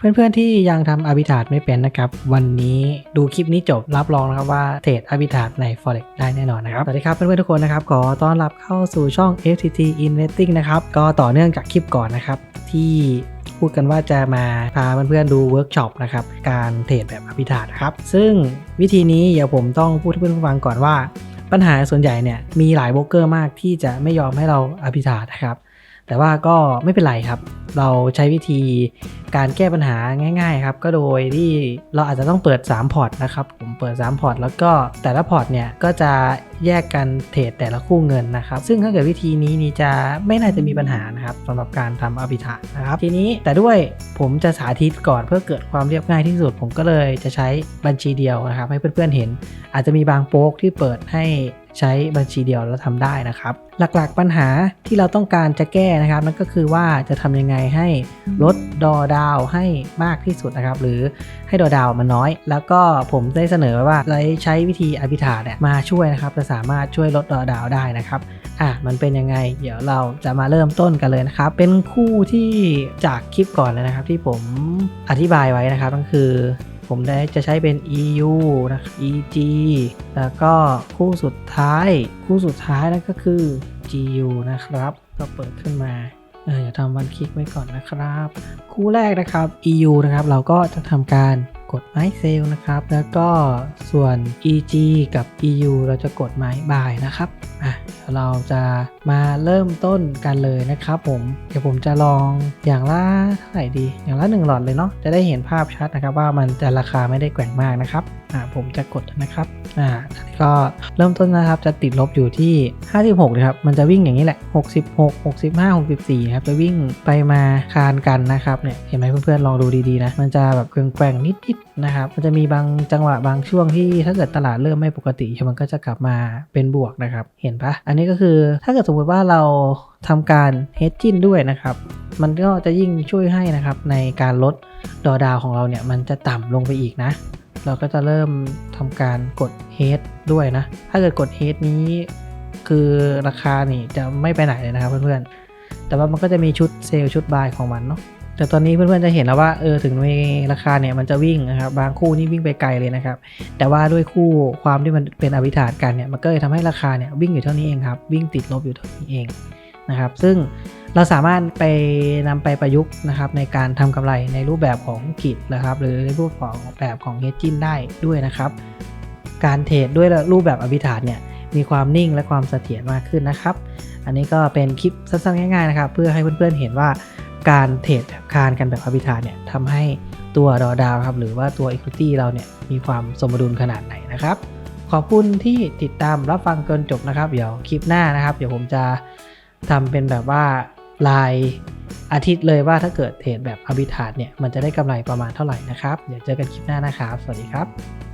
เพื่อนๆที่ยังทำอาบิทา t ไม่เป็นนะครับ วันนี้ดูคลิปนี้จบรับรองนะครับว่าเทรดอาบิทา t ใน Forex ได้แน่นอนนะครับ สวัสดีครับเพื่อนๆทุกคนนะครับ ขอต้อนรับเข้าสู่ช่อง FTT Investing นะครับ ก็ต่อเนื่องจากคลิปก่อนนะครับ ที่พูดกันว่าจะมาพาเพื่อนๆดูเวิร์กช็อปนะครับ การเทรดแบบอภิธานะครับ ซึ่งวิธีนี้เดี๋ยวผมต้องพูดให้เพื่อนๆฟังก่อนว่า ปัญหาส่วนใหญ่เนี่ยมีหลายโบรกเกอร์มากที่จะไม่ยอมให้เราอภิธานะครับ แต่ว่าก็ไม่เป็นไรครับ เราใช้วิธีการแก้ปัญหาง่าย ๆ ครับ ก็โดยที่เราอาจจะต้องเปิด 3 พอร์ตนะครับ ผมเปิด 3 พอร์ต แล้วก็แต่ละพอร์ตเนี่ย ก็จะแยกกันเทรดแต่ละคู่เงินนะครับ ซึ่งถ้าเกิดวิธีนี้นี่จะไม่น่าจะมีปัญหานะครับสำหรับการทำอภิธานะครับ ทีนี้แต่ด้วยผมจะสาธิตก่อนเพื่อเกิดความเรียบง่ายที่สุด ผมก็เลยจะใช้บัญชีเดียวนะครับ ให้เพื่อนๆเห็น อาจจะมีบางโป๊กที่เปิดให้ ใช้บัญชีเดียวแล้วทำได้นะครับ หลักๆปัญหาที่เราต้องการจะแก้นะครับนั่นก็คือว่าจะทำยังไงให้ลดดอดาวให้มากที่สุดนะครับ หรือให้ดอดาวมันน้อย แล้วก็ผมได้เสนอไว้ว่าเราใช้วิธีอภิธาเนี่ยมาช่วยนะครับจะสามารถช่วยลดดอดาวได้นะครับอะมันเป็นยังไง เดี๋ยวเราจะมาเริ่มต้นกันเลยนะครับ เป็นคู่ที่จากคลิปก่อนเลยนะครับ ที่ผมอธิบายไว้นะครับก็คือ ผมได้จะใช้เป็น EU นะครับ EG แล้วก็คู่สุดท้าย คู่สุดท้ายนั่นก็คือ GU นะครับ ก็เปิดขึ้นมาเอออย่าทำวันคลิกไว้ก่อนนะครับ คู่แรกนะครับ EU นะครับ เราก็จะทำการกดไม้เซลนะครับ แล้วก็ส่วน EG กับ EU เราจะกดไม้บายนะครับ อะ เราจะมาเริ่มต้นกันเลยนะครับผมเดี๋ยวผมจะลองอย่างละเท่าไหร่ดี อย่างละหนึ่งหลอดเลยเนาะจะได้เห็นภาพชัดนะครับว่ามันจะราคาไม่ได้แกว่งมากนะครับอ่าผมจะกดนะครับอ่าอันนี้ก็เริ่มต้นนะครับจะติดลบอยู่ที่ 56นะครับมันจะวิ่งอย่างนี้แหละ 66 65 64นะครับจะวิ่งไปมาคานกันนะครับเนี่ยเห็นไหมเพื่อนๆลองดูดีๆนะมันจะแบบแกว่งๆนิดๆ นะครับ มันจะมีบางจังหวะบางช่วงที่ถ้าเกิดตลาดเริ่มไม่ปกติมันก็จะกลับมาเป็นบวกนะครับ เห็นปะอันนี้ก็คือถ้าเกิดสมมติว่าเราทำการ hedging ด้วยนะครับ มันก็จะยิ่งช่วยให้นะครับในการลดดอดาวของเราเนี่ยมันจะต่ำลงไปอีกนะ เราก็จะเริ่มทำการกด head ด้วยนะ ถ้าเกิดกด head นี้คือราคานี่จะไม่ไปไหนเลยนะครับเพื่อนๆ แต่ว่ามันก็จะมีชุดเซลล์ชุดบายของมันเนาะ แต่ตอนนี้เพื่อนๆจะเห็นแล้วว่าเออถึงในราคาเนี่ยมันจะวิ่งนะครับบางคู่นี่วิ่งไปไกลเลยนะครับ แต่ว่าด้วยคู่ความที่มันเป็นอภิธาตกันเนี่ยมันก็เลยทำให้ราคาเนี่ยวิ่งอยู่เท่านี้เองครับ วิ่งติดลบอยู่เท่านี้เองนะครับ ซึ่งเราสามารถไปนำไปประยุกต์นะครับในการทำกำไรในรูปแบบของกิจนะครับ หรือในรูปของแบบของเฮดจินได้ด้วยนะครับ การเทรดด้วยรูปแบบอภิธาตเนี่ยมีความนิ่งและความเสถียรมากขึ้นนะครับ อันนี้ก็เป็นคลิปสั้นๆง่ายๆนะครับ เพื่อให้เพื่อนๆเห็นว่า การเทรดแบบคานกันแบบอภิธาตเนี่ยทำให้ตัวดอดาวครับหรือว่าตัว Equity เราเนี่ยมีความสมดุลขนาดไหนนะครับ ขอบคุณที่ติดตามรับฟังจนจบนะครับ เดี๋ยวคลิปหน้านะครับ เดี๋ยวผมจะทำเป็นแบบว่ารายอาทิตย์เลยว่าถ้าเกิดเทรดแบบอภิธาตเนี่ยมันจะได้กำไรประมาณเท่าไหร่นะครับ เดี๋ยวเจอกันคลิปหน้านะครับ สวัสดีครับ